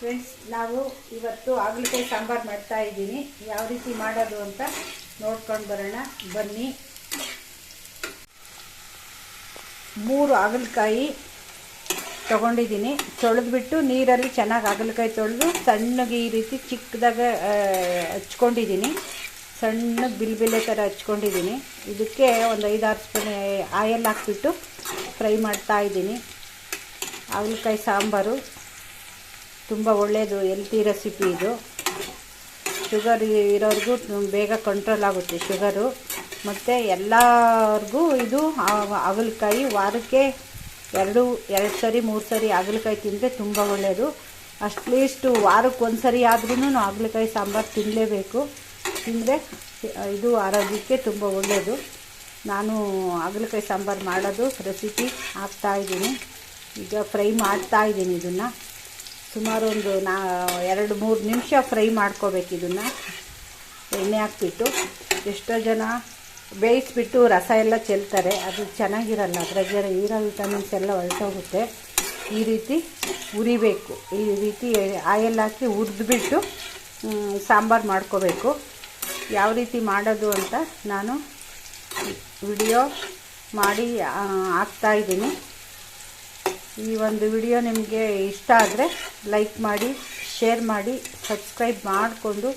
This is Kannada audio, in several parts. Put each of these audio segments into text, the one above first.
ಫ್ರೆಂಡ್ಸ್ ನಾವು ಇವತ್ತು ಹಾಗಲಕಾಯಿ ಸಾಂಬಾರು ಮಾಡ್ತಾ ಇದ್ದೀನಿ. ಯಾವ ರೀತಿ ಮಾಡೋದು ಅಂತ ನೋಡ್ಕೊಂಡು ಬರೋಣ. ಬನ್ನಿ. ಮೂರು ಹಾಗಲಕಾಯಿ ತೊಗೊಂಡಿದ್ದೀನಿ. ತೊಳೆದ್ಬಿಟ್ಟು ನೀರಲ್ಲಿ ಚೆನ್ನಾಗಿ ಹಾಗಲಕಾಯಿ ತೊಳೆದು ಸಣ್ಣಗೆ ಈ ರೀತಿ ಚಿಕ್ಕದಾಗ ಹಚ್ಕೊಂಡಿದ್ದೀನಿ. ಸಣ್ಣ ಬಿಲ್ಬಿಲೆ ಥರ ಹಚ್ಕೊಂಡಿದ್ದೀನಿ. ಇದಕ್ಕೆ ಒಂದು ಐದಾರು ಸ್ಪೂನ್ ಆಯಲ್ ಹಾಕ್ಬಿಟ್ಟು ಫ್ರೈ ಮಾಡ್ತಾ ಇದ್ದೀನಿ. ಹಾಗಲಕಾಯಿ ಸಾಂಬಾರು. ತುಂಬ ಒಳ್ಳೆಯದು ಎಲ್ತಿ ರೆಸಿಪಿ ಇದು. ಶುಗರ್ ಇರೋರಿಗೂ ಬೇಗ ಕಂಟ್ರೋಲ್ ಆಗುತ್ತೆ ಶುಗರು ಮತ್ತು ಎಲ್ಲರಿಗೂ ಇದು ಹಾಗಲಕಾಯಿ ವಾರಕ್ಕೆ ಎರಡು ಎರಡು ಸರಿ, ಮೂರು ಸರಿ ಹಾಗಲಕಾಯಿ ತಿಂದರೆ ತುಂಬ ಒಳ್ಳೆಯದು ಅಟ್ಲೀಸ್ಟ್ ವಾರಕ್ಕೆ ಒಂದು ಸರಿ ಆದ್ರೂ ಹಾಗಲಕಾಯಿ ಸಾಂಬಾರು ತಿನ್ನಲೇಬೇಕು ತಿಂದರೆ ಇದು ಆರೋಗ್ಯಕ್ಕೆ ತುಂಬ ಒಳ್ಳೆಯದು ನಾನು ಹಾಗಲಕಾಯಿ ಸಾಂಬಾರು ಮಾಡೋದು ರೆಸಿಪಿ ಹಾಕ್ತಾಯಿದ್ದೀನಿ ಈಗ ಫ್ರೈ ಮಾಡ್ತಾಯಿದ್ದೀನಿ ಇದನ್ನು. ಸುಮಾರು ಒಂದು ನಾ, ಎರಡು ಮೂರು ನಿಮಿಷ ಫ್ರೈ ಮಾಡ್ಕೋಬೇಕು ಇದನ್ನು. ಎಣ್ಣೆ ಹಾಕ್ಬಿಟ್ಟು ಎಷ್ಟೋ ಜನ ಬೇಯಿಸ್ಬಿಟ್ಟು ರಸ ಎಲ್ಲ ಚೆಲ್ತಾರೆ. ಅದು ಚೆನ್ನಾಗಿರಲ್ಲ ಅದ್ರಾಗ ಇರೋ ವಿಟಮಿನ್ಸ್ ಎಲ್ಲ ಹೊರಟೋಗುತ್ತೆ ಈ ರೀತಿ ಉರಿಬೇಕು ಈ ರೀತಿ ಆಯಲ್ ಹಾಕಿ ಹುರಿದ್ಬಿಟ್ಟು ಸಾಂಬಾರು ಮಾಡ್ಕೋಬೇಕು. ಯಾವ ರೀತಿ ಮಾಡೋದು ಅಂತ ನಾನು ವಿಡಿಯೋ ಮಾಡಿ ಹಾಕ್ತಾಯಿದ್ದೀನಿ ಈ ಒಂದು ವಿಡಿಯೋ ನಿಮಗೆ ಇಷ್ಟ ಆದರೆ ಲೈಕ್ ಮಾಡಿ, ಶೇರ್ ಮಾಡಿ, ಸಬ್ಸ್ಕ್ರೈಬ್ ಮಾಡಿಕೊಂಡು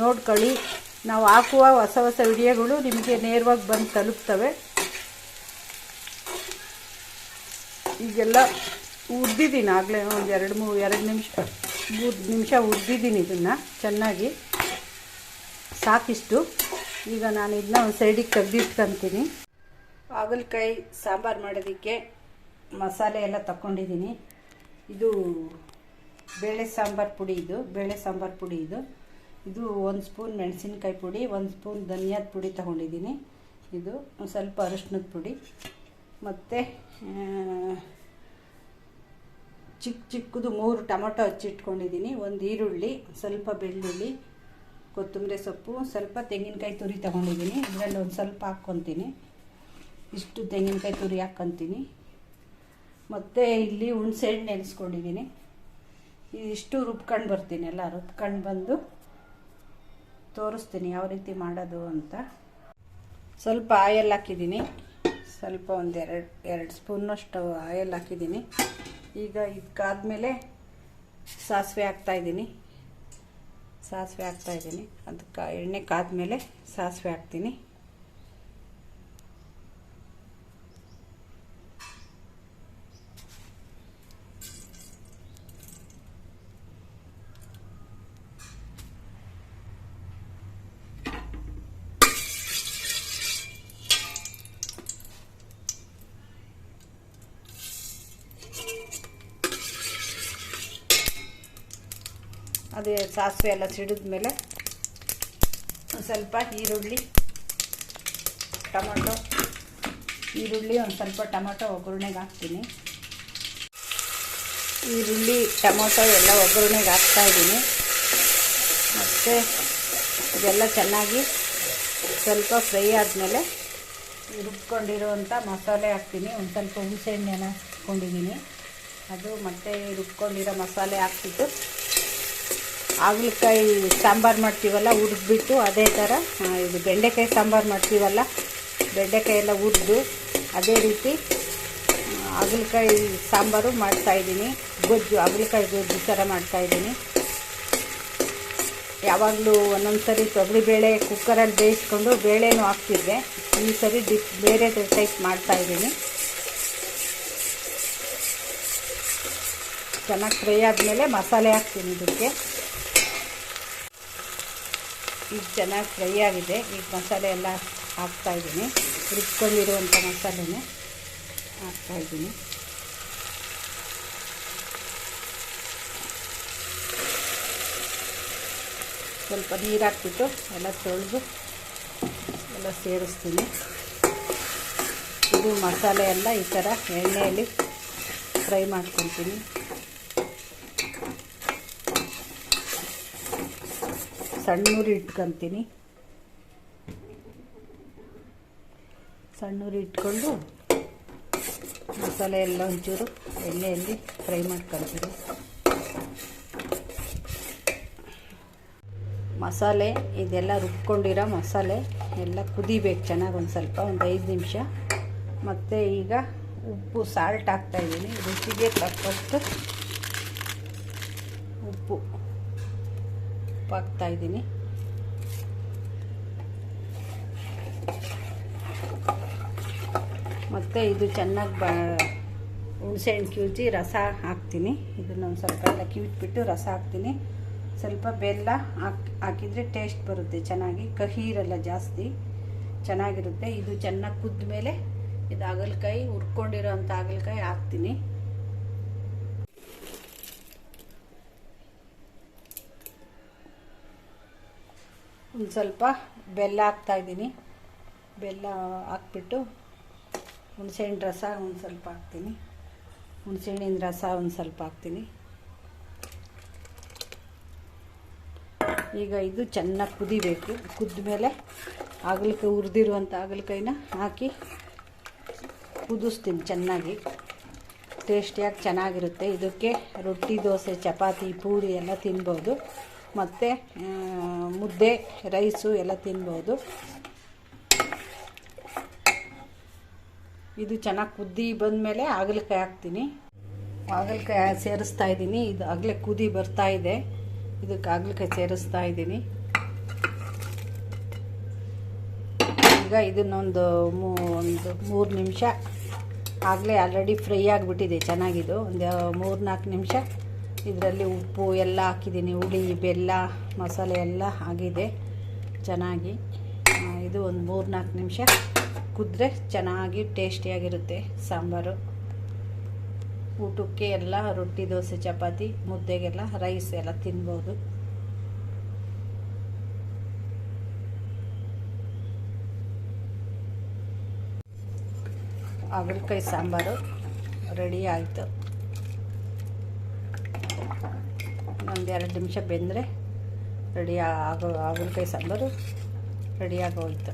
ನೋಡ್ಕೊಳ್ಳಿ. ನಾವು ಹಾಕುವ ಹೊಸ ಹೊಸ ವಿಡಿಯೋಗಳು ನಿಮಗೆ ನೇರವಾಗಿ ಬಂದು ತಲುಪ್ತವೆ. ಈಗೆಲ್ಲ ಉದ್ದಿದ್ದೀನಿ ಆಗಲೇ ಒಂದು ಎರಡು ಮೂರು ಎರಡು ನಿಮಿಷ, ಮೂರು ನಿಮಿಷ ಉದ್ದಿದ್ದೀನಿ ಇದನ್ನು ಚೆನ್ನಾಗಿ. ಸಾಕಿಷ್ಟು. ಈಗ ನಾನು ಇದನ್ನ ಒಂದು ಸೈಡಿಗೆ ತೆಗೆದಿಟ್ಕೊತೀನಿ. ಹಾಗಲಕಾಯಿ ಸಾಂಬಾರು ಮಾಡೋದಕ್ಕೆ ಮಸಾಲೆ ಎಲ್ಲ ತಗೊಂಡಿದ್ದೀನಿ ಇದು ಬೇಳೆ ಸಾಂಬಾರು ಪುಡಿ ಇದು, ಬೇಳೆ ಸಾಂಬಾರು ಪುಡಿ ಇದು. ಇದು ಒಂದು ಸ್ಪೂನ್ ಮೆಣಸಿನ್ಕಾಯಿ ಪುಡಿ, ಒಂದು ಸ್ಪೂನ್ ಧನಿಯಾದ ಪುಡಿ ತಗೊಂಡಿದ್ದೀನಿ. ಇದು ಒಂದು ಸ್ವಲ್ಪ ಅರಿಶಿನದ ಪುಡಿ. ಮತ್ತು ಚಿಕ್ಕ ಚಿಕ್ಕದು ಮೂರು ಟೊಮೊಟೊ ಹಚ್ಚಿಟ್ಕೊಂಡಿದ್ದೀನಿ ಒಂದು ಈರುಳ್ಳಿ, ಸ್ವಲ್ಪ ಬೆಳ್ಳುಳ್ಳಿ, ಕೊತ್ತಂಬರಿ ಸೊಪ್ಪು, ಸ್ವಲ್ಪ ತೆಂಗಿನಕಾಯಿ ತುರಿ ತೊಗೊಂಡಿದ್ದೀನಿ. ಇದರಲ್ಲಿ ಒಂದು ಸ್ವಲ್ಪ ಹಾಕ್ಕೊತೀನಿ. ಇಷ್ಟು ತೆಂಗಿನಕಾಯಿ ತುರಿ ಹಾಕ್ಕೊತೀನಿ. ಮತ್ತು ಇಲ್ಲಿ ಹುಣಸೆ ಹಣ್ಣು ನೆನೆಸ್ಕೊಂಡಿದ್ದೀನಿ ಇದಿಷ್ಟು ರುಬ್ಕೊಂಡು ಬರ್ತೀನಿ ಎಲ್ಲ, ರುಬ್ಕೊಂಡು ಬಂದು ತೋರಿಸ್ತೀನಿ ಯಾವ ರೀತಿ ಮಾಡೋದು ಅಂತ. ಸ್ವಲ್ಪ ಆಯಲ್ ಹಾಕಿದ್ದೀನಿ ಸ್ವಲ್ಪ ಒಂದು ಎರಡು ಎರಡು ಸ್ಪೂನಷ್ಟು ಆಯಲ್ ಹಾಕಿದ್ದೀನಿ ಈಗ ಇದಕ್ಕಾದ್ಮೇಲೆ ಸಾಸಿವೆ ಹಾಕ್ತಾಯಿದ್ದೀನಿ ಸಾಸಿವೆ ಹಾಕ್ತಾಯಿದ್ದೀನಿ ಅದಕ್ಕೆ ಎಣ್ಣೆ ಕಾದ್ಮೇಲೆ ಸಾಸಿವೆ ಹಾಕ್ತೀನಿ. ಅದೇ ಸಾಸಿವೆ ಎಲ್ಲ ಸಿಡಿದ್ಮೇಲೆ ಒಂದು ಸ್ವಲ್ಪ ಈರುಳ್ಳಿ, ಟೊಮೊಟೊ, ಈರುಳ್ಳಿ ಒಂದು ಸ್ವಲ್ಪ ಟೊಮೊಟೊ ಒಗ್ಗರಣೆಗೆ ಹಾಕ್ತೀನಿ. ಈರುಳ್ಳಿ, ಟೊಮೊಟೊ ಎಲ್ಲ ಒಗ್ಗರಣೆಗೆ ಹಾಕ್ತಾಯಿದ್ದೀನಿ ಮತ್ತು ಇದೆಲ್ಲ ಚೆನ್ನಾಗಿ ಸ್ವಲ್ಪ ಫ್ರೈ ಆದಮೇಲೆ ರುಬ್ಕೊಂಡಿರುವಂಥ ಮಸಾಲೆ ಹಾಕ್ತೀನಿ. ಒಂದು ಸ್ವಲ್ಪ ಹುಣಸೆಹಣ್ಣೆನ ಹಾಕ್ಕೊಂಡಿದ್ದೀನಿ. ಅದು ಮತ್ತು ರುಬ್ಕೊಂಡಿರೋ ಮಸಾಲೆ ಹಾಕ್ಬಿಟ್ಟು ಹಾಗಲಕಾಯಿ ಸಾಂಬಾರು ಮಾಡ್ತೀವಲ್ಲ, ಹುರಿದ್ಬಿಟ್ಟು ಅದೇ ಥರ ಇದು ಬೆಂಡೆಕಾಯಿ ಸಾಂಬಾರು ಮಾಡ್ತೀವಲ್ಲ ಬೆಂಡೆಕಾಯಿ ಎಲ್ಲ ಹುರಿದು ಅದೇ ರೀತಿ ಹಾಗಲಕಾಯಿ ಸಾಂಬಾರು ಮಾಡ್ತಾಯಿದ್ದೀನಿ ಗೊಜ್ಜು, ಹಾಗಲಕಾಯಿ ಗೊಜ್ಜು ಥರ ಮಾಡ್ತಾಯಿದ್ದೀನಿ ಯಾವಾಗಲೂ ಒಂದೊಂದು ಸರಿ ತೊಗರಿಬೇಳೆ ಕುಕ್ಕರಲ್ಲಿ ಬೇಯಿಸ್ಕೊಂಡು ಬೇಳೆನೂ ಹಾಕ್ತಿದ್ದೆ. ಈ ಸರಿ ಡಿಪ್ ಬೇರೆ ಟೈಪ್ ಮಾಡ್ತಾಯಿದ್ದೀನಿ ಚೆನ್ನಾಗಿ ಫ್ರೈ ಆದಮೇಲೆ ಮಸಾಲೆ ಹಾಕ್ತೀನಿ ಇದಕ್ಕೆ. ಈಗ ಚೆನ್ನಾಗಿ ಫ್ರೈ ಆಗಿದೆ. ಈಗ ಮಸಾಲೆ ಎಲ್ಲ ಹಾಕ್ತಾಯಿದ್ದೀನಿ ರುಬ್ಕೊಂಡಿರುವಂಥ ಮಸಾಲೆನೇ ಹಾಕ್ತಾಯಿದ್ದೀನಿ ಸ್ವಲ್ಪ ನೀರು ಹಾಕ್ಬಿಟ್ಟು ಎಲ್ಲ ತೊಳೆದು ಎಲ್ಲ ಸೇರಿಸ್ತೀನಿ. ಇದು ಮಸಾಲೆ ಎಲ್ಲ ಈ ಥರ ಎಣ್ಣೆಯಲ್ಲಿ ಫ್ರೈ ಮಾಡ್ಕೊತೀನಿ ಸಣ್ಣೂರಿ ಇಟ್ಕೊತೀನಿ. ಸಣ್ಣೂರಿ ಇಟ್ಕೊಂಡು ಮಸಾಲೆ ಎಲ್ಲ ಒಂಚೂರು ಎಣ್ಣೆಯಲ್ಲಿ ಫ್ರೈ ಮಾಡ್ಕೊಳ್ತೀನಿ ಮಸಾಲೆ, ಇದೆಲ್ಲ ರುಬ್ಕೊಂಡಿರೋ ಮಸಾಲೆ ಎಲ್ಲ ಕುದಿಬೇಕು ಚೆನ್ನಾಗಿ ಒಂದು ಸ್ವಲ್ಪ, ಒಂದು ಐದು ನಿಮಿಷ. ಮತ್ತು ಈಗ ಉಪ್ಪು ಸಾಲ್ಟ್ ಹಾಕ್ತಾಯಿದ್ದೀನಿ ರುಚಿಗೆ ತಕ್ಕಷ್ಟು ಉಪ್ಪು. ಉಪ್ಪು ಹಾಕ್ತಾಯಿದ್ದೀನಿ ಮತ್ತು ಇದು ಚೆನ್ನಾಗಿ ಬ ಹುಣಸೆಹಣ್ಣು ಕಿವುಚಿ ರಸ ಹಾಕ್ತೀನಿ. ಇದನ್ನು ಒಂದು ಸ್ವಲ್ಪ ಎಲ್ಲ ಕಿವುಚ್ಬಿಟ್ಟು ರಸ ಹಾಕ್ತೀನಿ. ಸ್ವಲ್ಪ ಬೆಲ್ಲ ಹಾಕಿ, ಹಾಕಿದರೆ ಟೇಸ್ಟ್ ಬರುತ್ತೆ ಚೆನ್ನಾಗಿ. ಕಹಿ ಇರಲ್ಲ ಜಾಸ್ತಿ. ಚೆನ್ನಾಗಿರುತ್ತೆ. ಇದು ಚೆನ್ನಾಗಿ ಕುದ್ದ ಮೇಲೆ ಇದು ಹಾಗಲಕಾಯಿ, ಹುರ್ಕೊಂಡಿರೋ ಅಂಥ ಹಾಗಲಕಾಯಿ ಹಾಕ್ತೀನಿ. ಒಂದು ಸ್ವಲ್ಪ ಬೆಲ್ಲ ಹಾಕ್ತಾಯಿದ್ದೀನಿ ಬೆಲ್ಲ ಹಾಕ್ಬಿಟ್ಟು ಹುಣಸೆಹಣ್ಣು ರಸ ಒಂದು ಸ್ವಲ್ಪ ಹಾಕ್ತೀನಿ. ಹುಣಸೆಹಣ್ಣಿನ ರಸ ಒಂದು ಸ್ವಲ್ಪ ಹಾಕ್ತೀನಿ. ಈಗ ಇದು ಚೆನ್ನಾಗಿ ಕುದಿಬೇಕು. ಕುದ್ದ ಮೇಲೆ ಹಾಗಲಕಾಯಿ ಹುರಿದಿರುವಂಥ ಹಾಗಲಕಾಯಿನ ಹಾಕಿ ಕುದಿಸ್ತೀನಿ ಚೆನ್ನಾಗಿ. ಟೇಸ್ಟಿಯಾಗಿ ಚೆನ್ನಾಗಿರುತ್ತೆ. ಇದಕ್ಕೆ ರೊಟ್ಟಿ, ದೋಸೆ, ಚಪಾತಿ, ಪೂರಿ ಎಲ್ಲ ತಿನ್ಬೋದು. ಮತ್ತು ಮುದ್ದೆ, ರೈಸು ಎಲ್ಲ ತಿನ್ಬೋದು. ಇದು ಚೆನ್ನಾಗಿ ಕುದ್ದಿ ಬಂದಮೇಲೆ ಹಾಗಲಕಾಯಿ ಹಾಕ್ತೀನಿ. ಹಾಗಲಕಾಯಿ ಸೇರಿಸ್ತಾ ಇದ್ದೀನಿ. ಇದು ಆಗಲೇ ಕುದಿ ಬರ್ತಾ ಇದೆ. ಇದಕ್ಕೆ ಹಾಗಲಕಾಯಿ ಸೇರಿಸ್ತಾ ಇದ್ದೀನಿ. ಈಗ ಇದನ್ನೊಂದು ಒಂದು ಮೂರು ನಿಮಿಷ ಆಗಲೇ ಆಲ್ರೆಡಿ ಫ್ರೈ ಆಗಿಬಿಟ್ಟಿದೆ. ಚೆನ್ನಾಗಿದು. ಒಂದು ಮೂರು ನಾಲ್ಕು ನಿಮಿಷ ಇದರಲ್ಲಿ ಉಪ್ಪು ಎಲ್ಲ ಹಾಕಿದ್ದೀನಿ, ಹುಳಿ, ಬೆಲ್ಲ, ಮಸಾಲೆ ಎಲ್ಲ ಆಗಿದೆ, ಚೆನ್ನಾಗಿ. ಇದು ಒಂದು ಮೂರು ನಾಲ್ಕು ನಿಮಿಷ ಕುದ್ರೆ ಚೆನ್ನಾಗಿ ಟೇಸ್ಟಿಯಾಗಿರುತ್ತೆ ಸಾಂಬಾರು. ಊಟಕ್ಕೆ ಎಲ್ಲ ರೊಟ್ಟಿ, ದೋಸೆ, ಚಪಾತಿ, ಮುದ್ದೆಗೆಲ್ಲ ರೈಸ್ ಎಲ್ಲ ತಿನ್ಬೋದು. ಹಾಗಲಕಾಯಿ ಸಾಂಬಾರು ರೆಡಿ ಆಯಿತು. ಒಂದು ಎರಡು ನಿಮಿಷ ಬೆಂದರೆ ರೆಡಿ ಆಗೋ ಹಾಗಲಕಾಯಿ ಸಾಂಬಾರು ರೆಡಿ ಆಗೋಯ್ತು.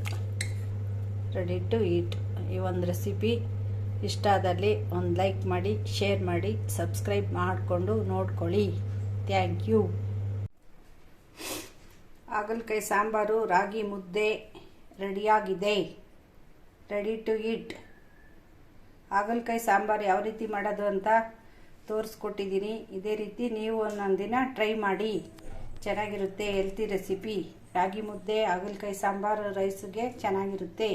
Ready to eat. ಈ ಒಂದು ರೆಸಿಪಿ ಇಷ್ಟ ಆದಲ್ಲಿ ಒಂದು ಲೈಕ್ ಮಾಡಿ, ಶೇರ್ ಮಾಡಿ, ಸಬ್ಸ್ಕ್ರೈಬ್ ಮಾಡಿಕೊಂಡು ನೋಡ್ಕೊಳ್ಳಿ. Thank you. ಹಾಗಲಕಾಯಿ ಸಾಂಬಾರು, ರಾಗಿ ಮುದ್ದೆ ರೆಡಿಯಾಗಿದೆ. Ready to eat. ಹಾಗಲಕಾಯಿ ಸಾಂಬಾರು ಯಾವ ರೀತಿ ಮಾಡೋದು ಅಂತ ತೋರಿಸ್ಕೊಟ್ಟಿದ್ದೀನಿ ಇದೇ ರೀತಿ ನೀವು ಒಂದೊಂದು ದಿನ ಟ್ರೈ ಮಾಡಿ ಚೆನ್ನಾಗಿರುತ್ತೆ ಹೆಲ್ತಿ ರೆಸಿಪಿ ರಾಗಿ ಮುದ್ದೆ ಹಾಗಲಕಾಯಿ ಸಾಂಬಾರು ರೈಸ್ಗೆ ಚೆನ್ನಾಗಿರುತ್ತೆ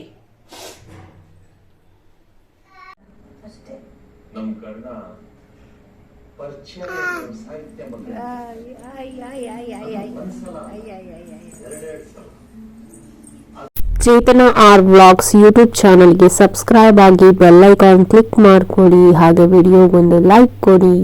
ಅಷ್ಟೇ ನಮ್ಮ ಕರ್ಣ ಪರಿಚಯ ಸಾಹಿತ್ಯ ಚೇತನ ಆರ್ ವ್ಲಾಗ್ಸ್ ಯೂಟ್ಯೂಬ್ ಚಾನಲ್ಗೆ ಸಬ್ಸ್ಕ್ರೈಬ್ ಆಗಿ ಬೆಲ್ ಐಕಾನ್ ಕ್ಲಿಕ್ ಮಾಡ್ಕೊಳ್ಳಿ ಹಾಗೆ ವಿಡಿಯೋಗೊಂದು ಲೈಕ್ ಕೊಡಿ